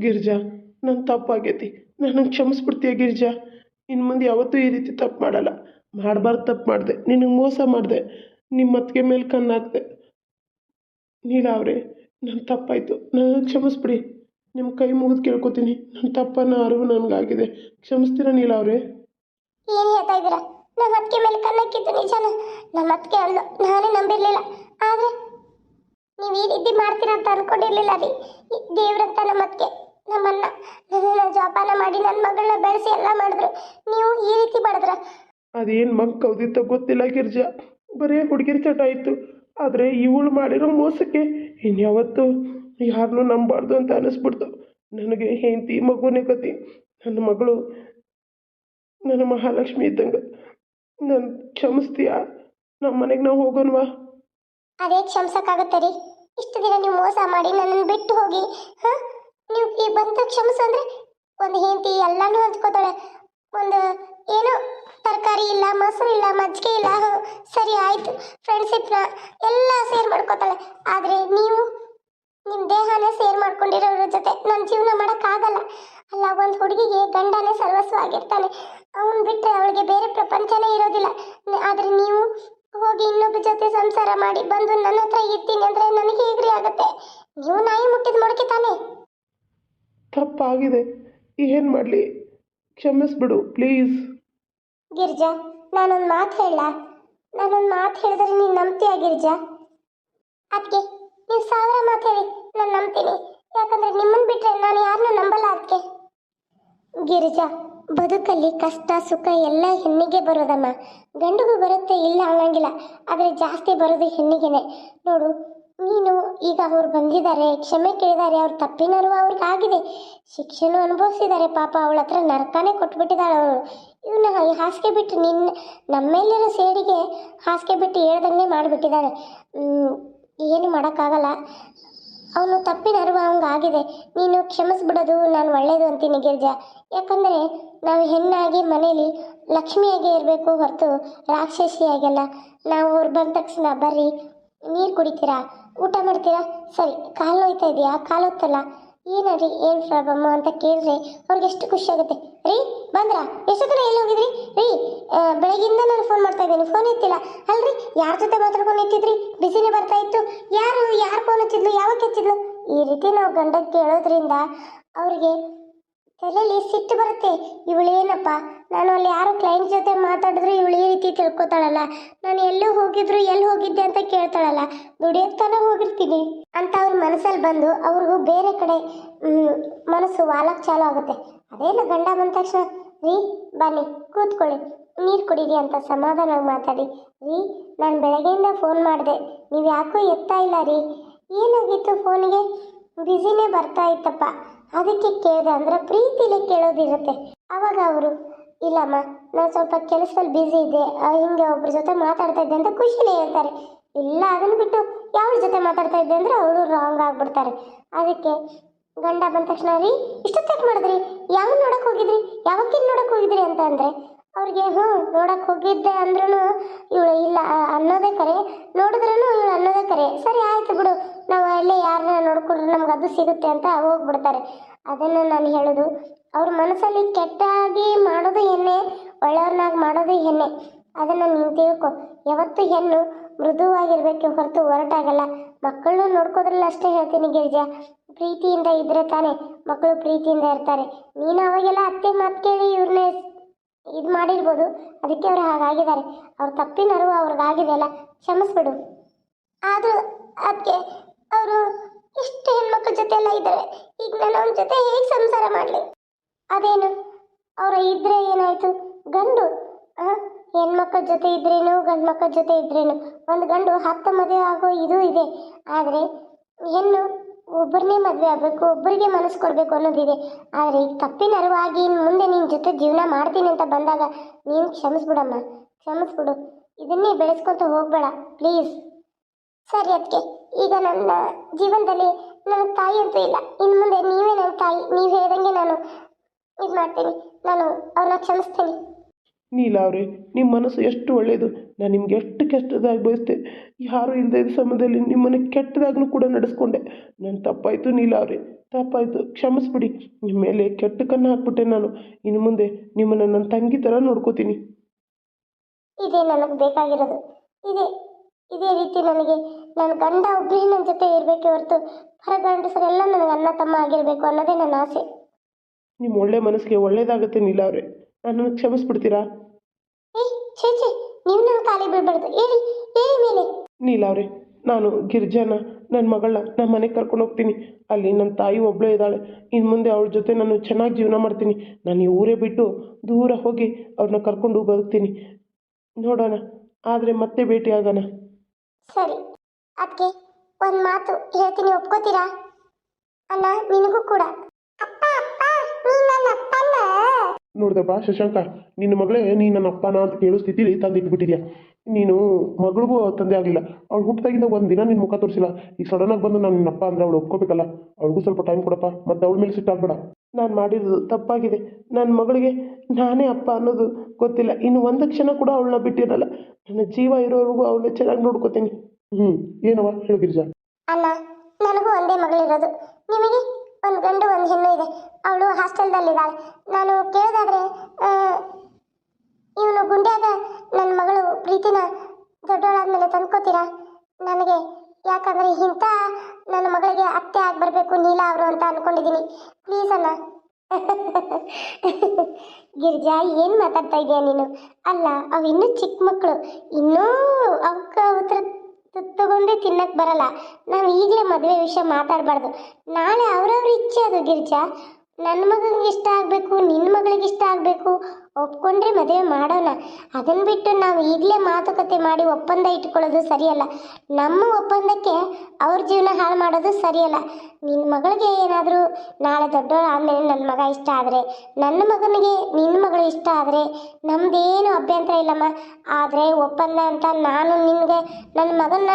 ಗಿರಿಜಾ ನನ್ನ ತಪ್ಪಾಗೈತಿ. ನನಗೆ ಕ್ಷಮಿಸ್ಬಿಡ್ತೀಯ ಗಿರಿಜಾ? ಇನ್ನು ಮುಂದೆ ಯಾವತ್ತೂ ಈ ರೀತಿ ತಪ್ಪು ಮಾಡಲ್ಲ. ಮಾಡಬಾರ್ದು ತಪ್ಪು ಮಾಡಿದೆ. ನಿನಗೆ ಮೋಸ ಮಾಡಿದೆ. ನಿಮ್ಮ ಅತ್ತಿಗೆ ಮೇಲೆ ಕಣ್ಣಾಕ್ದೆ ನೀಲ ಅವರೇ ನನ್ನ ತಪ್ಪಾಯಿತು. ನನಗೆ ಕ್ಷಮಿಸ್ಬಿಡಿ. ನಿಮ್ಮ ಕೈ ಮುಗಿದು ಕೇಳ್ಕೊತೀನಿ. ನನ್ನ ತಪ್ಪನ್ನು ಅರಿವು ನನಗಾಗಿದೆ. ಕ್ಷಮಿಸ್ತೀರಾ ನೀಲ ಅವ್ರೆ? ಹೇಳ್ತಾ ಅತ್ತಿಗೆ ಮೇಲೆ ಕಣ್ಣಕ್ಕಿತ್ತು ನಿಜಾನ. ನಮ್ಮ ಅತ್ತಿಗೆ ಅಲ್ಲ. ನಾನೇ ನಂಬಿರ್ಲಿಲ್ಲ. ಆದರೆ ನೀವು ಈ ರೀತಿ ಮಾಡ್ತೀರಾ ಅಂತ ಅನ್ಕೊಂಡಿರ್ಲಿಲ್ಲ ರೀ. ದೇವ್ರಂತ ನಮ್ಮ ಅತ್ತಿಗೆ ನಮ್ಮನ್ನ ನನ್ನ ಜೋಪಾನ ಮಾಡಿ ನನ್ನ ಮಗಳನ್ನ ಬೆಳೆಸಿ ಎಲ್ಲ ಮಾಡಿದ್ರು. ನೀವು ಈ ರೀತಿ ಮಾಡಿದ್ರ? ಅದೇನು ಮಂಕ್ ಕೌದಿತ್ತ ಗೊತ್ತಿಲ್ಲ ಗಿರ್ಜಾ. ಬರೀ ಹುಡುಗಿರ್ ಚಟ ಆಯ್ತು ಆದರೆ ಇವಳು ಮಾಡಿರೋ ಮೋಸಕ್ಕೆ ಇನ್ಯಾವತ್ತು ಯಾರನ್ನೂ ನಂಬಾರ್ದು ಅಂತ ಅನ್ನಿಸ್ಬಿಡ್ತು ನನಗೆ ಹೆಂಡತಿ ಮಗುನೇ ಕತಿ ನನ್ನ ಮಗಳು ನನ್ನ ಮಹಾಲಕ್ಷ್ಮಿ ಇದ್ದಂಗೆ. ನಾನು ಕ್ಷಮಿಸ್ತೀಯ? ನಮ್ಮ ಮನೆಗೆ ನಾವು ಹೋಗೋಣವಾ? ಅದೇ ಕ್ಷಮಿಸಕ್ಕಾಗತ್ತೆ ರೀ. ಇಷ್ಟು ದಿನ ನೀವು ಮೋಸ ಮಾಡಿ ನನ್ನನ್ನು ಬಿಟ್ಟು ಹೋಗಿ ಹಾ? ನೀವು ಈ ಬಂದ ಕ್ಷಮಿಸು ಅಂದ್ರೆ ಒಂದು ಹೆಂಡತಿ ಎಲ್ಲಾನು ಹಂಚ್ಕೋತಾಳೆ ಒಂದು ಏನು ತರಕಾರಿ ಇಲ್ಲ, ಮೊಸರು ಇಲ್ಲ, ಮಜ್ಜಿಗೆ ಇಲ್ಲ ಸರಿ ಆಯ್ತು. ಫ್ರೆಂಡ್ಶಿಪ್ನ ಎಲ್ಲ ಸೇರ್ ಮಾಡ್ಕೋತಾಳೆ. ಆದರೆ ನೀವು ನಿಮ್ಮ ದೇಹನೇ ಸೇರ್ ಮಾಡ್ಕೊಂಡಿರೋರ ಜೊತೆ ನನ್ನ ಜೀವನ ಮಾಡೋಕ್ಕಾಗಲ್ಲ ಅಲ್ಲ, ಒಂದು ಹುಡುಗಿಗೆ ಗಂಡನೇ ಸರ್ವಸ್ವ ಆಗಿರ್ತಾನೆ. ಅವನು ಬಿಟ್ಟರೆ ಅವಳಿಗೆ ಬೇರೆ ಪ್ರಪಂಚನೇ ಇರೋದಿಲ್ಲ. ಆದ್ರೆ ಆದರೆ ನೀವು ಹೋಗಿ ಇನ್ನೊಬ್ಬ ಜೊತೆ ಸಂಸಾರ ಮಾಡಿ ಬಂದು ನನ್ನ ಹತ್ರ ಇರ್ತೀನಿ ಅಂದರೆ ನನಗೆ ಹೇಗ್ರಿ ಆಗುತ್ತೆ? ನೀವು ನಾಯಿ ಮುಟ್ಟಿದ ಮೊಡಕೆ ತಾನೇ? ತಪ್ಪಾಗಿದೆ. ಏನು ಮಾಡಲಿ? ಕ್ಷಮಿಸ್ಬಿಡು ಪ್ಲೀಸ್ ಗಿರ್ಜಾ, ನಾನೊಂದು ಮಾತು ಹೇಳ. ನಾನೊಂದು ಮಾತು ಹೇಳಿದ್ರೆ ನೀನು ನಂಬ್ತೀಯ ಗಿರ್ಜಾ? ಅದಕ್ಕೆ ನೀವು ಸಾವಿರ ಮಾತು ಹೇಳಿ ನಾನು ನಂಬ್ತೀನಿ. ಯಾಕಂದ್ರೆ ನಿಮ್ಮನ್ನು ಬಿಟ್ಟರೆ ನಾನು ಯಾರನ್ನೂ ನಂಬಲ್ಲ ಅದಕ್ಕೆ ಗಿರಿಜಾ, ಬದುಕಲ್ಲಿ ಕಷ್ಟ, ಸುಖ ಎಲ್ಲ ಹೆಣ್ಣಿಗೆ ಬರೋದಮ್ಮ. ಗಂಡಿಗೂ ಬರುತ್ತೆ, ಇಲ್ಲ ಅನ್ನಂಗಿಲ್ಲ. ಆದರೆ ಜಾಸ್ತಿ ಬರೋದು ಹೆಣ್ಣಿಗೆನೆ. ನೋಡು ನೀನು ಈಗ ಅವ್ರು ಬಂದಿದ್ದಾರೆ, ಕ್ಷಮೆ ಕೇಳಿದ್ದಾರೆ, ಅವ್ರ ತಪ್ಪಿನರು ಅವ್ರಿಗೆ ಆಗಿದೆ. ಶಿಕ್ಷೆನೂ ಅನುಭವಿಸಿದ್ದಾರೆ, ಪಾಪ ಅವಳ ಹತ್ರ ನರಕನೇ ಕೊಟ್ಬಿಟ್ಟಿದ್ದಾಳೆ ಅವಳು ಇವನ್ನ ಹಾಸಿಗೆ ಬಿಟ್ಟು ನಿನ್ನ ನಮ್ಮೆಲ್ಲರ ಸೇಡಿಗೆ ಹಾಸಿಗೆ ಬಿಟ್ಟು ಹೇಳ್ದಂಗೆ ಮಾಡಿಬಿಟ್ಟಿದ್ದಾಳೆ. ಏನು ಮಾಡೋಕ್ಕಾಗಲ್ಲ. ಅವನು ತಪ್ಪಿನ ಅರಿವು ಆಗಿದೆ. ನೀನು ಕ್ಷಮಿಸ್ಬಿಡೋದು, ನಾನು ಒಳ್ಳೆಯದು ಅಂತೀನಿ ಗಿರ್ಜ. ಯಾಕಂದರೆ ನಾವು ಹೆಣ್ಣಾಗಿ ಮನೇಲಿ ಲಕ್ಷ್ಮಿಯಾಗಿ ಇರಬೇಕು ಹೊರತು ರಾಕ್ಷಸಿಯಾಗೆಲ್ಲ ನಾವು ಅವ್ರು ಬಂದ ತಕ್ಷಣ ಬರ್ರಿ ನೀರು ಕುಡಿತೀರಾ? ಊಟ ಮಾಡ್ತೀರಾ? ಸರಿ, ಕಾಲು ನೋಯ್ತಾ ಇದೆಯಾ? ಕಾಲು ಹೊತ್ತಲ್ಲ ಏನರಿ ಏನು ಪ್ರಾಬ್ಲಮ್ಮು ಅಂತ ಕೇಳಿದ್ರೆ ಅವ್ರಿಗೆ ಎಷ್ಟು ಖುಷಿ ಆಗುತ್ತೆ? ರೀ, ಬಂದ್ರಾ? ಎಷ್ಟೊತ್ತನ ಎಲ್ಲಿ ಹೋಗಿದ್ರಿ? ರೀ ಬೆಳಗಿಂದ ನಾನು ಫೋನ್ ಮಾಡ್ತಾ ಇದ್ದೀನಿ. ಫೋನ್ ಎತ್ತಿಲ್ಲ. ಅಲ್ರಿ, ಯಾರ ಜೊತೆ ಮಾತಾಡ್ಕೊಂಡು ಎತ್ತಿದ್ರಿ? ಬಿಸಿನೇ ಬರ್ತಾ ಇತ್ತು. ಯಾರು ಯಾರು ಫೋನ್ ಹಚ್ಚಿದ್ಲು? ಯಾವಾಗ ಹಚ್ಚಿದ್ಲು? ಈ ರೀತಿ ನಾವು ಗಂಡಕ್ಕೆ ಕೇಳೋದ್ರಿಂದ ಅವ್ರಿಗೆ ತಲೆಯಲ್ಲಿ ಸಿಟ್ಟು ಬರುತ್ತೆ? ಇವಳೇನಪ್ಪ ನಾನು ಅಲ್ಲಿ ಯಾರೋ ಕ್ಲೈಂಟ್ ಜೊತೆ ಮಾತಾಡಿದ್ರು ಇವಳು ಈ ರೀತಿ ತಿಳ್ಕೊತಾಳಲ್ಲ. ನಾನು ಎಲ್ಲೂ ಹೋಗಿದ್ರು ಎಲ್ಲಿ ಹೋಗಿದ್ದೆ ಅಂತ ಕೇಳ್ತಾಳಲ್ಲ. ದುಡಿಯೋಕೆ ತಾನೇ ಹೋಗಿರ್ತೀನಿ. ಅಂತ ಅವ್ರ ಮನಸ್ಸಲ್ಲಿ ಬಂದು ಅವ್ರಿಗೂ ಬೇರೆ ಕಡೆ ಮನಸ್ಸು ವಾಲಕ್ಕೆ ಚಾಲು ಆಗುತ್ತೆ. ಅದೇನ ಗಂಡ ಬಂದ ತಕ್ಷಣ, ರೀ, ಬನ್ನಿ, ಕೂತ್ಕೊಳ್ಳಿ. ನೀರು ಕುಡೀರಿ ಅಂತ ಸಮಾಧಾನವಾಗಿ ಮಾತಾಡಿ. ರೀ, ನಾನು ಬೆಳಗ್ಗೆಯಿಂದ ಫೋನ್ ಮಾಡಿದೆ. ನೀವು ಯಾಕೋ ಎತ್ತಾ ಇಲ್ಲ ರೀ? ಏನಾಗಿತ್ತು ಫೋನಿಗೆ ಬ್ಯುಸಿನೇ ಬರ್ತಾ ಇತ್ತಪ್ಪ. ಅದಕ್ಕೆ ಕೇಳಿದೆ ಅಂದ್ರೆ ಪ್ರೀತಿಲಿ ಕೇಳೋದಿರುತ್ತೆ. ಅವಾಗ ಅವರು ಇಲ್ಲಮ್ಮ ನಾನು ಸ್ವಲ್ಪ ಕೆಲಸದಲ್ಲಿ ಬ್ಯುಸಿ ಇದ್ದೆ ಆ, ಹಿಂಗೆ ಒಬ್ಬರ ಜೊತೆ ಮಾತಾಡ್ತಾ ಇದ್ದೆ ಅಂತ ಖುಷಿಲೇ ಹೇಳ್ತಾರೆ. ಇಲ್ಲ ಅದನ್ನು ಬಿಟ್ಟು ಯಾವ್ರ ಜೊತೆ ಮಾತಾಡ್ತಾ ಇದ್ದೆ ಅಂದ್ರೆ ಅವರು ರಾಂಗ್ ಆಗ್ಬಿಡ್ತಾರೆ. ಅದಕ್ಕೆ ಗಂಡ ಬಂದ ತಕ್ಷಣ ರೀ ಇಷ್ಟೊತ್ತಾಗಿ ಮಾಡಿದ್ರಿ? ಯಾವ ನೋಡಕ್ ಹೋಗಿದ್ರಿ? ಯಾವಕ್ಕಿನ್ ನೋಡಕ್ ಹೋಗಿದ್ರಿ ಅಂತ ಅಂದ್ರೆ ಅವ್ರಿಗೆ, ಹ್ಞೂ ನೋಡಕ್ಕೆ ಹೋಗಿದ್ದೆ ಅಂದ್ರೂ ಇವಳು ಇಲ್ಲ ಅನ್ನೋದೇ ಕರೆ. ನೋಡಿದ್ರೂ ಇವಳು ಅನ್ನೋದೇ ಕರೆ. ಸರಿ, ಆಯ್ತು ಬಿಡು. ನಾವು ಅಲ್ಲೇ ಯಾರನ್ನ ನೋಡ್ಕೊಂಡ್ರೆ ನಮ್ಗೆ ಅದು ಸಿಗುತ್ತೆ ಅಂತ ಹೋಗ್ಬಿಡ್ತಾರೆ. ಅದನ್ನು ನಾನು ಹೇಳೋದು. ಅವ್ರ ಮನಸ್ಸಲ್ಲಿ ಕೆಟ್ಟಾಗಿ ಮಾಡೋದು ಹೆಣ್ಣೆ ಒಳ್ಳೆಯವ್ರನ್ನಾಗಿ ಮಾಡೋದು ಹೆಣ್ಣೆ. ಅದನ್ನು ನೀನು ತಿಳ್ಕೊ. ಯಾವತ್ತೂ ಹೆಣ್ಣು ಮೃದುವಾಗಿರ್ಬೇಕು ಹೊರತು ಹೊರಟಾಗಲ್ಲ. ಮಕ್ಕಳನ್ನು ನೋಡ್ಕೋದ್ರಲ್ಲಿ ಅಷ್ಟೇ ಹೇಳ್ತೀನಿ ಗಿರಿಜಾ. ಪ್ರೀತಿಯಿಂದ ಇದ್ರೆ ತಾನೇ ಮಕ್ಕಳು ಪ್ರೀತಿಯಿಂದ ಇರ್ತಾರೆ. ನೀನು ಅವಾಗೆಲ್ಲ ಅತ್ತೆ ಮಾತು ಕೇಳಿ ಇವ್ರನ್ನೇ ಇದು ಮಾಡಿರ್ಬೋದು. ಅದಕ್ಕೆ ಅವರು ಹಾಗಾಗಿದ್ದಾರೆ. ಅವ್ರ ತಪ್ಪಿನ ಅರಿವು ಅವ್ರಿಗಾಗಿದೆ ಅಲ್ಲ. ಕ್ಷಮಿಸ್ಬಿಡು. ಆದರೂ ಅದಕ್ಕೆ ಅವರು ಇಷ್ಟು ಹೆಣ್ಮಕ್ಳ ಜೊತೆ ಎಲ್ಲ ಇದ್ದಾರೆ ಈಗ ನಾನು ಅವನ ಜೊತೆ ಹೇಗೆ ಸಂಸಾರ ಮಾಡಲಿ? ಅದೇನು? ಅವರ ಇದ್ರೆ ಏನಾಯ್ತು? ಗಂಡು ಹೆಣ್ಮಕ್ಳ ಜೊತೆ ಇದ್ರೇನು ಗಂಡು ಮಕ್ಕಳ ಜೊತೆ ಇದ್ರೇನು? ಒಂದು ಗಂಡು ಹತ್ತು ಮದುವೆ ಆಗೋ ಇದು ಇದೆ. ಆದರೆ ಹೆಣ್ಣು ಒಬ್ಬರನ್ನೇ ಮದುವೆ ಆಗಬೇಕು, ಒಬ್ಬರಿಗೆ ಮನಸ್ಸು ಕೊಡಬೇಕು ಅನ್ನೋದಿದೆ. ಆದರೆ ಈಗ ತಪ್ಪಿನ ಅರಿವಾಗಿ ಮುಂದೆ ನಿನ್ನ ಜೊತೆ ಜೀವನ ಮಾಡ್ತೀನಿ ಅಂತ ಬಂದಾಗ ನೀನು ಕ್ಷಮಿಸ್ಬಿಡಮ್ಮ, ಕ್ಷಮಿಸ್ಬಿಡು. ಇದನ್ನೇ ಬೆಳೆಸ್ಕೊತ ಹೋಗಬೇಡ, ಪ್ಲೀಸ್. ಸರಿ ಅದಕ್ಕೆ ಈಗ ನನ್ನ ಜೀವನದಲ್ಲಿ ನನ್ನ ತಾಯಿ ಅಂತೂ ಇಲ್ಲ. ಇನ್ನು ಮುಂದೆ ನೀವೇ ನನ್ನ ತಾಯಿ, ನೀವು ಹೇಳ್ದಂಗೆ ನಾನು ಇದು ಮಾಡ್ತೀನಿ ನಾನು ಅವ್ರನ್ನ ಕ್ಷಮಿಸ್ತೀನಿ. ನೀಲ ಅವರೇ ನಿಮ್ಮ ಮನಸ್ಸು ಎಷ್ಟು ಒಳ್ಳೆಯದು ನಾನು ನಿಮ್ಗೆ ಎಷ್ಟು ಕೆಟ್ಟದಾಗಿ ಬಯಸ್ತೆ ಯಾರೂ ಇಲ್ಲದೆ ಇದ್ದ ಸಮಯದಲ್ಲಿ ನಿಮ್ಮನ್ನು ಕೆಟ್ಟದಾಗೂ ಕೂಡ ನಡೆಸ್ಕೊಂಡೆ. ನನ್ನ ತಪ್ಪಾಯಿತು ನೀಲ ಅವರೇ ತಪ್ಪಾಯಿತು. ಕ್ಷಮಿಸ್ಬಿಡಿ. ನಿಮ್ಮ ಮೇಲೆ ಕೆಟ್ಟ ಕಣ್ಣು ಹಾಕ್ಬಿಟ್ಟೆ ನಾನು. ಇನ್ನು ಮುಂದೆ ನಿಮ್ಮನ್ನು ನನ್ನ ತಂಗಿ ಥರ ನೋಡ್ಕೋತೀನಿ. ಇದೇ ನನಗೆ ಬೇಕಾಗಿರೋದು. ಇದೇ ಇದೇ ರೀತಿ ನನಗೆ ನನ್ನ ಗಂಡ ಒಬ್ಬರೇ ನನ್ನ ಜೊತೆ ಇರಬೇಕೆ ಹೊರತು ಹೊರ ಗಂಡಸರೆಲ್ಲ ನನಗೆ ಅಣ್ಣ ತಮ್ಮ ಆಗಿರಬೇಕು ಅನ್ನೋದೇ ನನ್ನ ಆಸೆ. ನಿಮ್ಮ ಒಳ್ಳೆ ಮನಸ್ಸಿಗೆ ಒಳ್ಳೇದಾಗುತ್ತೆ ನೀಲ ಅವರೇ. ನನ್ನನ್ನು ಕ್ಷಮಿಸ್ಬಿಡ್ತೀರಾ? ಛೇ ನೀವು ನನ್ನ ಹೇಳಿ ಹೇಳಿ ಮೇಲೆ. ನೀಲ ನಾನು ಗಿರ್ಜಾನ ನನ್ನ ಮಗಳನ್ನ ನಮ್ಮ ಮನೆಗೆ ಕರ್ಕೊಂಡು ಹೋಗ್ತೀನಿ. ಅಲ್ಲಿ ನನ್ನ ತಾಯಿ ಒಬ್ಬಳೇ ಇದ್ದಾಳೆ. ಇನ್ನು ಮುಂದೆ ಅವಳ ಜೊತೆ ನಾನು ಚೆನ್ನಾಗಿ ಜೀವನ ಮಾಡ್ತೀನಿ. ನಾನು ಈ ಊರೇ ಬಿಟ್ಟು ದೂರ ಹೋಗಿ ಅವ್ರನ್ನ ಕರ್ಕೊಂಡು ಬದುಕ್ತೀನಿ. ನೋಡೋಣ ಆದರೆ ಮತ್ತೆ ಭೇಟಿ ಆಗೋಣ. ಸರಿ. ಅದಕ್ಕೆ ಒಂದು ಮಾತು ಹೇಳ್ತೀನಿ ಒಪ್ಕೋತೀರಾ? ಅಲ್ಲ ನಿನಗೂ ಕೂಡ ಅಪ್ಪ ಅಪ್ಪ ನೀ ನನ್ನ ಅಪ್ಪನ ನೋಡ್ದೆ ಬಾ ಶಶಾಂಕ, ನಿನ್ನ ಮಗಳೇ, ನೀ ನನ್ನ ಅಪ್ಪನ ಅಂತ ಕೇಳೋ ಸ್ಥಿತಿಲಿ ತಂದಿಟ್ಬಿಟ್ಟಿದ್ಯಾ? ನೀನು ಮಗಳಿಗೂ ತಂದೆ ಆಗಲಿಲ್ಲ. ಅವ್ಳು ಹುಟ್ಟಿದಾಗಿಂದ ಒಂದು ದಿನ ನಿನ್ನ ಮುಖ ತೋರಿಸಿಲ್ಲ. ಈಗ ಸಡನ್ನಾಗಿ ಬಂದು ನಾನು ನಿನ್ನಪ್ಪ ಅಂದ್ರೆ ಅವಳು ಒಪ್ಕೋಬೇಕಲ್ಲ? ಅವಳಿಗೂ ಸ್ವಲ್ಪ ಟೈಮ್ ಕೊಡಪ್ಪ. ಮತ್ತೆ ಅವಳ ಮೇಲೆ ಸಿಟ್ಟಾಗ್ಬೇಡ. ನಾನು ಮಾಡಿರೋದು ತಪ್ಪಾಗಿದೆ. ನನ್ನ ಮಗಳಿಗೆ ನಾನೇ ಅಪ್ಪ ಅನ್ನೋದು ಗೊತ್ತಿಲ್ಲ. ಇನ್ನು ಒಂದು ಕ್ಷಣ ಕೂಡ ಅವಳನ್ನ ಬಿಟ್ಟಿರಲ್ಲ. ನನ್ನ ಜೀವ ಇರೋವರೆಗೂ ಅವಳನ್ನ ಚೆನ್ನಾಗಿ ನೋಡ್ಕೋತೀನಿ. ಹ್ಞೂ ಏನವ ಹೇಳು ಗಿರಿಜಾ. ಅಲ್ಲ, ನನಗೂ ಒಂದೇ ಮಗಳಿರೋದು. ನಿಮಗೆ? ಒಂದು ಗಂಡು ಒಂದು ಹೆಣ್ಣು ಇದೆ. ಅವಳು ಹಾಸ್ಟೆಲ್ದಲ್ಲಿದ್ದಾಳೆ ನಾನು ಕೇಳೋದಾದ್ರೆ ಇವನು ಗುಂಡ್ಯಾಗ ನನ್ನ ಮಗಳು ಪ್ರೀತಿನ ದೊಡ್ಡವಳಾದ್ಮೇಲೆ ತಂದ್ಕೋತೀರಾ? ನನಗೆ ಯಾಕಂದ್ರೆ ಇಂಥ ನನ್ನ ಮಗಳಿಗೆ ಅತ್ತೆ ಆಗಿ ಬರಬೇಕು ನೀಲಾ ಅವರು ಅಂತ ಅನ್ಕೊಂಡಿದ್ದೀನಿ. ಪ್ಲೀಸ್ ಅಣ್ಣ. ಗಿರಿಜಾ, ಏನು ಮಾತಾಡ್ತಾ ಇದೀಯ ನೀನು? ಅಲ್ಲ, ಅವು ಇನ್ನೂ ಚಿಕ್ಕ ಮಕ್ಕಳು. ಇನ್ನೂ ಅವಕ್ಕ ಅವತ್ರ ತಗೊಂಡೇ ತಿನ್ನಕ್ಕೆ ಬರಲ್ಲ. ನಾವು ಈಗಲೇ ಮದುವೆ ವಿಷಯ ಮಾತಾಡಬಾರ್ದು. ನಾಳೆ ಅವ್ರವ್ರ ಇಚ್ಛೆ ಅದು ಗಿರಿಜಾ. ನನ್ನ ಮಗನಿಗೆ ಇಷ್ಟ ಆಗಬೇಕು ನಿನ್ನ ಮಗಳಿಗೆ ಇಷ್ಟ ಆಗಬೇಕು. ಒಪ್ಕೊಂಡ್ರೆ ಮದುವೆ ಮಾಡೋಣ. ಅದನ್ನು ಬಿಟ್ಟು ನಾವು ಈಗಲೇ ಮಾತುಕತೆ ಮಾಡಿ ಒಪ್ಪಂದ ಇಟ್ಕೊಳ್ಳೋದು ಸರಿಯಲ್ಲ. ನಮ್ಮ ಒಪ್ಪಂದಕ್ಕೆ ಅವ್ರ ಜೀವನ ಹಾಳು ಮಾಡೋದು ಸರಿಯಲ್ಲ. ನಿನ್ನ ಮಗಳಿಗೆ ಏನಾದರೂ ನಾಳೆ ದೊಡ್ಡವಳು ಆದಮೇಲೆ ನನ್ನ ಮಗ ಇಷ್ಟ ಆದರೆ, ನನ್ನ ಮಗನಿಗೆ ನಿನ್ನ ಮಗಳು ಇಷ್ಟ ಆದರೆ ನಮ್ಮದೇನು ಅಭ್ಯಂತರ ಇಲ್ಲಮ್ಮ. ಆದರೆ ಒಪ್ಪಂದ ಅಂತ ನಾನು ನಿನಗೆ ನನ್ನ ಮಗನ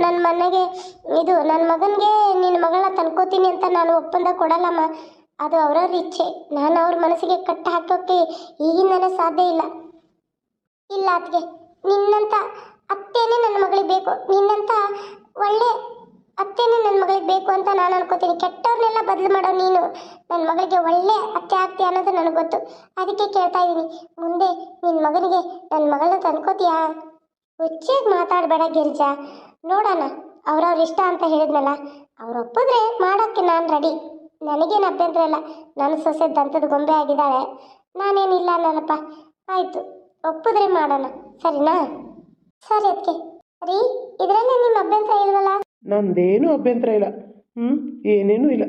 ನನ್ನ ಮನೆಗೆ, ಇದು ನನ್ನ ಮಗನಿಗೆ ನಿನ್ನ ಮಗಳನ್ನ ತಂದ್ಕೋತೀನಿ ಅಂತ ನಾನು ಒಪ್ಪಂದ ಕೊಡಲ್ಲಮ್ಮ. ಅದು ಅವರವ್ರ ಇಚ್ಛೆ ನಾನು ಅವ್ರ ಮನಸ್ಸಿಗೆ ಕಟ್ಟ ಹಾಕೋಕ್ಕೆ ಈಗಿನ ಸಾಧ್ಯ ಇಲ್ಲ. ಇಲ್ಲ ಅದಕ್ಕೆ ನಿನ್ನಂಥ ಅತ್ತೇನೆ ನನ್ನ ಮಗಳಿಗೆ ಬೇಕು. ನಿನ್ನಂಥ ಒಳ್ಳೆ ಅತ್ತೇನೆ ನನ್ನ ಮಗಳಿಗೆ ಬೇಕು ಅಂತ ನಾನು ಅನ್ಕೋತೀನಿ. ಕೆಟ್ಟವ್ರನ್ನೆಲ್ಲ ಬದಲು ಮಾಡೋ ನೀನು ನನ್ನ ಮಗಳಿಗೆ ಒಳ್ಳೆ ಅತ್ತೆ ಆಗ್ತೀಯ ಅನ್ನೋದು ನನಗೆ ಗೊತ್ತು. ಅದಕ್ಕೆ ಕೇಳ್ತಾ ಇದ್ದೀನಿ. ಮುಂದೆ ನಿನ್ನ ಮಗನಿಗೆ ನನ್ನ ಮಗಳನ್ನ ತಂದ್ಕೋತೀಯಾ? ಹುಚ್ಚಾಗಿ ಮಾತಾಡಬೇಡ ಗಿರ್ಜಾ. ನೋಡೋಣ, ಅವ್ರವ್ರ ಇಷ್ಟ ಅಂತ ಹೇಳಿದ್ನಲ್ಲ, ಅವ್ರ ಒಪ್ಪಿದ್ರೆ ಮಾಡೋಕ್ಕೆ ನಾನು ರೆಡಿ ನನಗೇನು ಅಭ್ಯಂತರ ಇಲ್ಲ. ನನ್ನ ಸೊಸೆ ದಂತದ ಗೊಂಬೆ ಆಗಿದ್ದಾಳೆ. ನಾನೇನಿಲ್ಲ ಅನ್ನಲ್ಲಪ್ಪ ಆಯಿತು ಒಪ್ಪಿದ್ರೆ ಮಾಡೋಣ. ಸರಿನಾ? ಸರಿ ಅದಕ್ಕೆ ರೀ ಇದರಲ್ಲಿ ನಿಮ್ಮ ಅಭ್ಯಂತರ ಇಲ್ವಲ್ಲ? ನಂದೇನು ಅಭ್ಯಂತರ ಇಲ್ಲ. ಹ್ಞೂ ಏನೇನೂ ಇಲ್ಲ.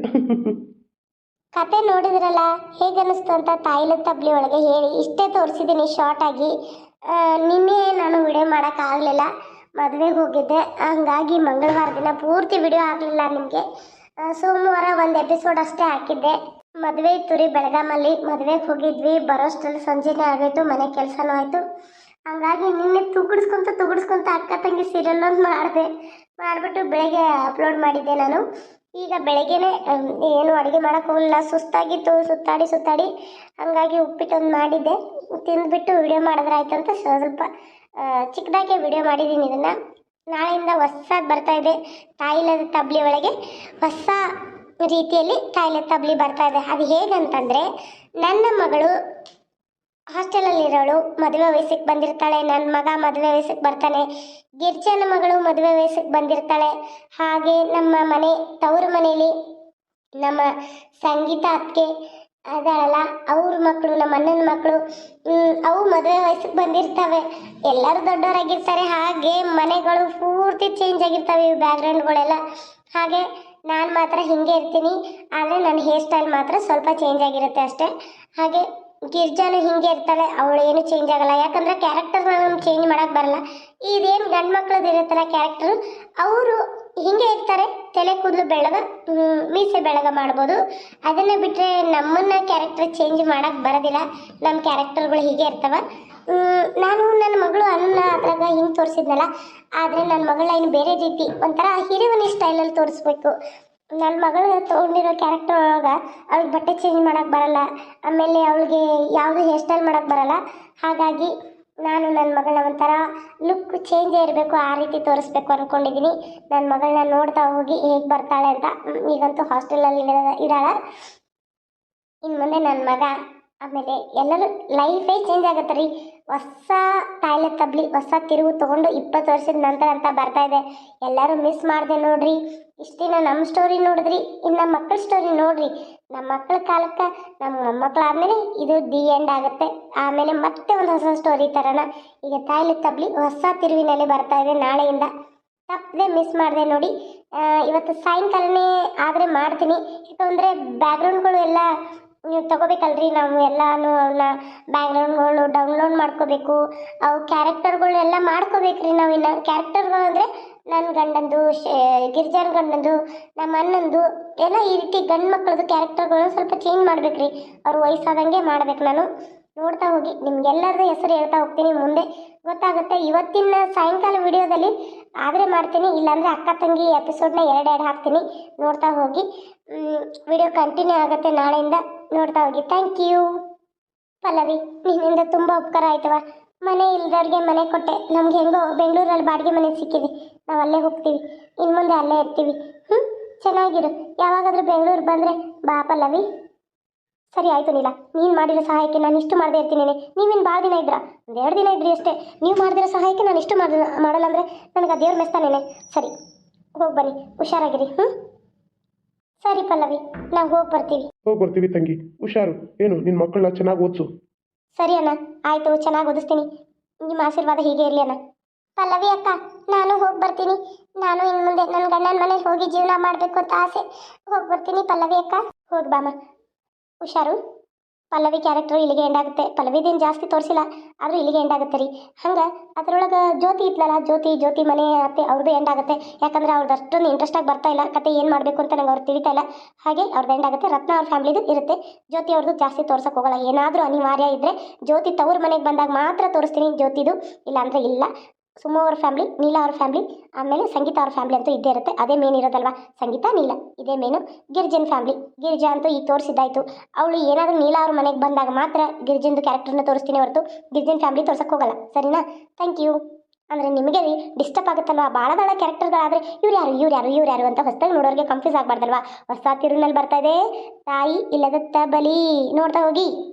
ಕತೆ ನೋಡಿದ್ರಲ್ಲ ಹೇಗನ್ನಿಸ್ತು ಅಂತ ತಾಯಿಲ ತಬ್ಲಿ ಒಳಗೆ ಹೇಳಿ ಇಷ್ಟೇ ತೋರಿಸಿದ್ದೀನಿ ಶಾರ್ಟ್ ಆಗಿ. ನಿನ್ನೆ ನಾನು ವಿಡಿಯೋ ಮಾಡೋಕ್ಕಾಗಲಿಲ್ಲ ಮದುವೆಗೆ ಹೋಗಿದ್ದೆ. ಹಂಗಾಗಿ ಮಂಗಳವಾರ ದಿನ ಪೂರ್ತಿ ವಿಡಿಯೋ ಆಗಲಿಲ್ಲ ನಿಮಗೆ. ಸೋಮವಾರ ಒಂದು ಎಪಿಸೋಡ್ ಅಷ್ಟೇ ಹಾಕಿದ್ದೆ. ಮದುವೆ ಇತ್ತು ರೀ ಬೆಳಗಾಮಲ್ಲಿ. ಮದುವೆಗೆ ಹೋಗಿದ್ವಿ. ಬರೋಷ್ಟರಲ್ಲಿ ಸಂಜೆನೇ ಆಗೋಯ್ತು, ಮನೆ ಕೆಲಸನೂ ಆಯಿತು. ಹಂಗಾಗಿ ನಿನ್ನೆ ತುಗುಡ್ಸ್ಕೊಂತ ತುಗುಡ್ಸ್ಕೊಂತ ಅಕ್ಕ ತಂಗಿ ಸೀರಿಯಲ್ ಒಂದು ಮಾಡಿದೆ. ಮಾಡಿಬಿಟ್ಟು ಬೆಳಗ್ಗೆ ಅಪ್ಲೋಡ್ ಮಾಡಿದ್ದೆ ನಾನು. ಈಗ ಬೆಳಗ್ಗೆನೆ ಏನು ಅಡುಗೆ ಹೋಗಲಿಲ್ಲ. ಸುಸ್ತಾಗಿತ್ತು. ಸುತ್ತಾಡಿ ಸುತ್ತಾಡಿ ಹಂಗಾಗಿ ಉಪ್ಪಿಟ್ಟೊಂದು ಮಾಡಿದ್ದೆ. ತಿಂದುಬಿಟ್ಟು ವಿಡಿಯೋ ಮಾಡಿದ್ರೆ ಅಂತ ಸ್ವಲ್ಪ ಚಿಕ್ಕದಾಗೆ ವಿಡಿಯೋ ಮಾಡಿದ್ದೀನಿ ಇದನ್ನು. ನಾಳೆಯಿಂದ ಹೊಸದು ಬರ್ತಾ ಇದೆ. ತಾಯಿಲದ ತಬ್ಲಿ ಒಳಗೆ ಹೊಸ ರೀತಿಯಲ್ಲಿ ತಾಯಿಲ ತಬ್ಲಿ ಬರ್ತಾ ಇದೆ. ಅದು ಹೇಗಂತಂದ್ರೆ, ನನ್ನ ಮಗಳು ಹಾಸ್ಟೆಲಲ್ಲಿರೋಳು, ಮದುವೆ ವಯಸ್ಸಿಗೆ ಬಂದಿರ್ತಾಳೆ. ನನ್ನ ಮಗ ಮದುವೆ ವಯಸ್ಸಿಗೆ ಬರ್ತಾನೆ. ಗಿರ್ಜನ ಮಗಳು ಮದುವೆ ವಯಸ್ಸಿಗೆ ಬಂದಿರ್ತಾಳೆ. ಹಾಗೆ ನಮ್ಮ ಮನೆ, ತವರು ಮನೆಯಲ್ಲಿ ನಮ್ಮ ಸಂಗೀತ ಅತ್ತಿಗೆ ಅದಾಳಲ್ಲ ಅವ್ರ ಮಕ್ಕಳು ನಮ್ಮ ಅಣ್ಣನ ಮಕ್ಕಳು ಅವು ಮದುವೆ ವಯಸ್ಸಿಗೆ ಬಂದಿರ್ತವೆ. ಎಲ್ಲರೂ ದೊಡ್ಡವರಾಗಿರ್ತಾರೆ. ಹಾಗೆ ಮನೆಗಳು ಪೂರ್ತಿ ಚೇಂಜ್ ಆಗಿರ್ತವೆ ಇವು ಬ್ಯಾಕ್ಗ್ರೌಂಡ್ಗಳೆಲ್ಲ ಹಾಗೆ ನಾನು ಮಾತ್ರ ಹಿಂಗೆ ಇರ್ತೀನಿ. ಆದರೆ ನನ್ನ ಹೇರ್ ಸ್ಟೈಲ್ ಮಾತ್ರ ಸ್ವಲ್ಪ ಚೇಂಜ್ ಆಗಿರುತ್ತೆ ಅಷ್ಟೇ. ಹಾಗೆ ಗಿರ್ಜಾನು ಹಿಂಗೆ ಇರ್ತಾಳೆ. ಅವಳು ಏನು ಚೇಂಜ್ ಆಗಲ್ಲ. ಯಾಕಂದರೆ ಕ್ಯಾರೆಕ್ಟರ್ ನಾನು ಚೇಂಜ್ ಮಾಡೋಕ್ಕೆ ಬರಲ್ಲ. ಇದೇನು ಗಂಡು ಮಕ್ಳದ್ದು ಇರುತ್ತಲ್ಲ ಕ್ಯಾರೆಕ್ಟರ್ ಅವರು ತಲೆ ಕೂದಲು ಬೆಳಗ ಮೀಸೆ ಬೆಳಗ ಮಾಡ್ಬೋದು. ಅದನ್ನು ಬಿಟ್ಟರೆ ನಮ್ಮನ್ನ ಕ್ಯಾರೆಕ್ಟರ್ ಚೇಂಜ್ ಮಾಡೋಕ್ಕೆ ಬರೋದಿಲ್ಲ. ನಮ್ಮ ಕ್ಯಾರೆಕ್ಟರ್ಗಳು ಹೀಗೆ ಇರ್ತವೆ. ನಾನು ನನ್ನ ಮಗಳು ಅನ್ನ ಅದ್ರಾಗ ಹಿಂಗೆ ತೋರಿಸಿದ್ನಲ್ಲ, ಆದರೆ ನನ್ನ ಮಗಳ ಇನ್ನು ಬೇರೆ ರೀತಿ ಒಂಥರ ಹಿರಿಯವನಿ ಸ್ಟೈಲಲ್ಲಿ ತೋರಿಸ್ಬೇಕು. ನನ್ನ ಮಗಳು ತೊಗೊಂಡಿರೋ ಕ್ಯಾರೆಕ್ಟರ್ ಒಳಗೆ ಅವಳಿಗೆ ಬಟ್ಟೆ ಚೇಂಜ್ ಮಾಡೋಕ್ಕೆ ಬರಲ್ಲ. ಆಮೇಲೆ ಅವಳಿಗೆ ಯಾವುದು ಹೇರ್ ಸ್ಟೈಲ್ ಮಾಡೋಕ್ಕೆ ಬರಲ್ಲ. ಹಾಗಾಗಿ ನಾನು ನನ್ನ ಮಗಳನ್ನ ಒಂಥರ ಲುಕ್ ಚೇಂಜೇ ಇರಬೇಕು, ಆ ರೀತಿ ತೋರಿಸ್ಬೇಕು ಅಂದ್ಕೊಂಡಿದ್ದೀನಿ ನನ್ನ ಮಗಳನ್ನ ನೋಡ್ತಾ ಹೋಗಿ ಹೇಗೆ ಬರ್ತಾಳೆ ಅಂತ ಈಗಂತೂ ಹಾಸ್ಟೆಲಲ್ಲಿ ಇದ್ದಾಳ. ಇನ್ನು ಮುಂದೆ ನನ್ನ ಮಗ ಆಮೇಲೆ ಎಲ್ಲರೂ ಲೈಫೇ ಚೇಂಜ್ ಆಗುತ್ತೆ ರೀ. ಹೊಸ ಟಾಯ್ಲೆಟ್ ತಬ್ಲಿ, ಹೊಸ ತಿರುವು ತೊಗೊಂಡು ಇಪ್ಪತ್ತು ವರ್ಷದ ನಂತರ ಅಂತ ಬರ್ತಾ ಇದೆ. ಎಲ್ಲರೂ ಮಿಸ್ ಮಾಡಿದೆ ನೋಡ್ರಿ. ಇಷ್ಟು ದಿನ ನಮ್ಮ ಸ್ಟೋರಿ ನೋಡಿದ್ರಿ ಇನ್ನು ಮಕ್ಕಳ ಸ್ಟೋರಿ ನೋಡ್ರಿ. ನಮ್ಮ ಮಕ್ಕಳ ಕಾಲಕ್ಕೆ ನಮ್ಮ ಮೊಮ್ಮಕ್ಕಳಾದ್ಮೇಲೆ ಇದು ದಿ ಎಂಡ್ ಆಗುತ್ತೆ. ಆಮೇಲೆ ಮತ್ತೆ ಒಂದು ಹೊಸ ಸ್ಟೋರಿ ಥರನ ಈಗ ತಾಯಿಲಿ ತಬ್ಲಿ ಹೊಸ ತಿರುವಿನಲ್ಲಿ ಬರ್ತಾ ಇದೆ ನಾಳೆಯಿಂದ. ತಪ್ಪದೆ ಮಿಸ್ ಮಾಡಿದೆ ನೋಡಿ. ಇವತ್ತು ಸಾಯಂಕಾಲನೇ ಆದರೆ ಮಾಡ್ತೀನಿ. ಯಾಕಂದರೆ ಬ್ಯಾಕ್ಗ್ರೌಂಡ್ಗಳು ಎಲ್ಲ ನೀವು ತಗೋಬೇಕಲ್ರಿ, ನಾವು ಎಲ್ಲಾನು ಅವನ್ನ ಬ್ಯಾಕ್ಗ್ರೌಂಡ್ಗಳು ಡೌನ್ಲೋಡ್ ಮಾಡ್ಕೋಬೇಕು. ಅವು ಕ್ಯಾರೆಕ್ಟರ್ಗಳು ಎಲ್ಲ ಮಾಡ್ಕೋಬೇಕ್ರಿ ನಾವು ಇನ್ನು ಕ್ಯಾರೆಕ್ಟರ್ಗಳು ಅಂದರೆ ನನ್ನ ಗಂಡಂದು ಗಿರಿಜಾನ್ ಗಂಡಂದು, ನಮ್ಮ ಅಣ್ಣಂದು ಎಲ್ಲ ಈ ರೀತಿ ಗಂಡು ಮಕ್ಕಳದು ಕ್ಯಾರೆಕ್ಟರ್ಗಳು ಸ್ವಲ್ಪ ಚೇಂಜ್ ಮಾಡ್ಬೇಕ್ರಿ. ಅವ್ರ ವಯಸ್ಸಾದಂಗೆ ಮಾಡ್ಬೇಕು ನಾನು. ನೋಡ್ತಾ ಹೋಗಿ ನಿಮ್ಗೆಲ್ಲರದ್ದು ಹೆಸರು ಹೇಳ್ತಾ ಹೋಗ್ತೀನಿ ಮುಂದೆ. ಗೊತ್ತಾಗುತ್ತೆ, ಇವತ್ತಿನ ಸಾಯಂಕಾಲ ವಿಡಿಯೋದಲ್ಲಿ ಆದರೆ ಮಾಡ್ತೀನಿ, ಇಲ್ಲಾಂದರೆ ಅಕ್ಕ ತಂಗಿ ಎಪಿಸೋಡ್ನ ಎರಡೆರಡು ಹಾಕ್ತೀನಿ. ನೋಡ್ತಾ ಹೋಗಿ ವಿಡಿಯೋ ಕಂಟಿನ್ಯೂ ಆಗುತ್ತೆ ನಾಳೆಯಿಂದ. ನೋಡ್ತಾ ಹೋಗಿ ಥ್ಯಾಂಕ್ ಯು ಪಲ್ಲವಿ, ನಿನ್ನಿಂದ ತುಂಬ ಉಪಕಾರ ಆಯ್ತವ ಮನೆ ಇಲ್ದವ್ರಿಗೆ ಮನೆ ಕೊಟ್ಟೆ. ನಮ್ಗೆ ಹೆಂಗೋ, ಬೆಂಗಳೂರಲ್ಲಿ ಬಾಡಿಗೆ ಮನೆ ಸಿಕ್ಕಿದೆ. ನಾವು ಅಲ್ಲೇ ಹೋಗ್ತೀವಿ. ಇನ್ನು ಮುಂದೆ ಅಲ್ಲೇ ಇರ್ತೀವಿ. ಹ್ಞೂ ಚೆನ್ನಾಗಿರು. ಯಾವಾಗಾದರೂ ಬೆಂಗಳೂರು ಬಂದರೆ ಬಾ ಪಲ್ಲವಿ ಸರಿ ಆಯಿತು ನೀಲ. ನೀನು ಮಾಡಿರೋ ಸಹಾಯಕ್ಕೆ ನಾನು ಇಷ್ಟು ಮಾಡದೇ ಇರ್ತೀನಿ ನೀವೇನು ಭಾಳ ದಿನ ಇದ್ರ? ಎರಡು ದಿನ ಇದ್ರಿ ಅಷ್ಟೇ. ನೀವು ಮಾಡಿದಿರೋ ಸಹಾಯಕ್ಕೆ ನಾನು ಇಷ್ಟು ಮಾಡ ಮಾಡಲ್ಲ ಅಂದರೆ ನನಗೆ ದೇವ್ರ ಮೆಸ್ತಾನೇನೆ ಸರಿ. ಹೋಗಿ ಬನ್ನಿ. ಹುಷಾರಾಗಿರಿ. ಹ್ಞೂ ಸರಿ ಪಲ್ಲವಿ. ನಾವು ಹೋಗಿ ಬರ್ತೀವಿ. ಹೋಗಿ ಬರ್ತೀವಿ ತಂಗಿ. ಹುಷಾರು. ಏನು ನಿನ್ನ ಮಕ್ಕಳನ್ನ ಚೆನ್ನಾಗಿ ಓದಿಸು. ಸರಿ ಅಣ್ಣ. ಆಯಿತು ಚೆನ್ನಾಗಿ ಓದಿಸ್ತೀನಿ. ನಿಮ್ಮ ಆಶೀರ್ವಾದ ಹೀಗೆ ಇರಲಿ ಅಣ್ಣ. ಪಲ್ಲವಿ ಅಕ್ಕ, ನಾನು ಹೋಗಿ ಬರ್ತೀನಿ. ನಾನು ಇನ್ನು ಮುಂದೆ ನನ್ನ ಗಂಡನ ಮನೇಲಿ ಹೋಗಿ ಜೀವನ ಮಾಡಬೇಕು ಅಂತ ಆಸೆ. ಹೋಗಿ ಬರ್ತೀನಿ ಪಲ್ಲವಿ ಅಕ್ಕ. ಹೋಗಿ ಬಾಮ ಹುಷಾರು. ಪಲ್ಲವಿ ಕ್ಯಾರೆಕ್ಟರ್ ಇಲ್ಲಿಗೆ ಎಂಡ್ ಆಗುತ್ತೆ. ಪಲ್ಲವಿದೇನು ಜಾಸ್ತಿ ತೋರಿಸಿಲ್ಲ, ಆದರೂ ಇಲ್ಲಿಗೆ ಎಂಡ್ ಆಗುತ್ತೆ ರೀ. ಹಂಗೆ ಅದರೊಳಗೆ ಜ್ಯೋತಿ ಇದ್ಲಲ್ಲ, ಜ್ಯೋತಿ ಜ್ಯೋತಿ ಮನೆ ಅತ್ತೆ ಅವ್ರದ್ದು ಎಂಡ್ ಆಗುತ್ತೆ. ಯಾಕಂದ್ರೆ ಅವ್ರದ್ದು ಅಷ್ಟೊಂದು ಇಂಟ್ರೆಸ್ಟಾಗಿ ಬರ್ತಾ ಇಲ್ಲ. ಕತೆ ಏನು ಮಾಡಬೇಕು ಅಂತ ನಂಗೆ ಅವ್ರು ತಿಳಿತಾ ಇಲ್ಲ. ಹಾಗೆ ಅವ್ರದ್ದು ಎಂಡ್ ಆಗುತ್ತೆ. ರತ್ನ ಅವ್ರ ಫ್ಯಾಮಿಲಿದು ಇರುತ್ತೆ. ಜ್ಯೋತಿ ಅವ್ರದ್ದು ಜಾಸ್ತಿ ತೋರ್ಸೋಕೆ ಹೋಗಲ್ಲ. ಏನಾದರೂ ಅನಿವಾರ್ಯ ಇದ್ದರೆ ಜ್ಯೋತಿ ತವ್ರ ಮನೆಗೆ ಬಂದಾಗ ಮಾತ್ರ ತೋರಿಸ್ತೀನಿ. ಜ್ಯೋತಿದು ಇಲ್ಲಾಂದರೆ ಇಲ್ಲ. ಸುಮ ಅವ್ರ ಫ್ಯಾಮ್ಲಿ ನೀಲಾ ಅವ್ರ ಫ್ಯಾಮ್ಲಿ ಆಮೇಲೆ ಸಂಗೀತ ಅವ್ರ ಫ್ಯಾಮ್ಲಿ ಅಂತೂ ಇದ್ದೇ ಇರುತ್ತೆ. ಅದೇ ಮೇನ್ ಇರೋದಲ್ವಾ? ಸಂಗೀತ, ನೀಲಾ, ಇದೇ ಮೇನು ಗಿರ್ಜನ್ ಫ್ಯಾಮ್ಲಿ ಗಿರಿಜಾ ಅಂತೂ ಈಗ ತೋರಿಸಿದ್ದಾಯ್ತು. ಅವಳು ಏನಾದರೂ ನೀಲಾ ಅವ್ರ ಮನೆಗೆ ಬಂದಾಗ ಮಾತ್ರ ಗಿರ್ಜನ್ದು ಕ್ಯಾರೆಕ್ಟರ್ನ ತೋರಿಸ್ತೀನಿ ಹೊರತು ಗಿರ್ಜನ್ ಫ್ಯಾಮ್ಲಿ ತೋರ್ಸಕ್ಕೆ ಹೋಗಲ್ಲ. ಸರಿನಾ? ಥ್ಯಾಂಕ್ ಯು ಅಂದರೆ ನಿಮಗೆ ಡಿಸ್ಟರ್ಬ್ ಆಗುತ್ತಲ್ವಾ? ಭಾಳ ಭಾಳ ಕ್ಯಾರೆಕ್ಟರ್ಗಳಾದರೆ ಇವ್ರು ಯಾರು ಇವ್ರು ಯಾರು ಇವ್ರು ಯಾರು ಅಂತ ಹೊಸದಾಗಿ ನೋಡೋರಿಗೆ ಕನ್ಫ್ಯೂಸ್ ಆಗಬಾರ್ದಲ್ವಾ? ಹೊಸ ತಿರುನಲ್ಲಿ ಬರ್ತಾ ಇದೆ. ತಾಯಿ ಇಲ್ಲದ ಬಲಿ. ನೋಡ್ತಾ ಹೋಗಿ.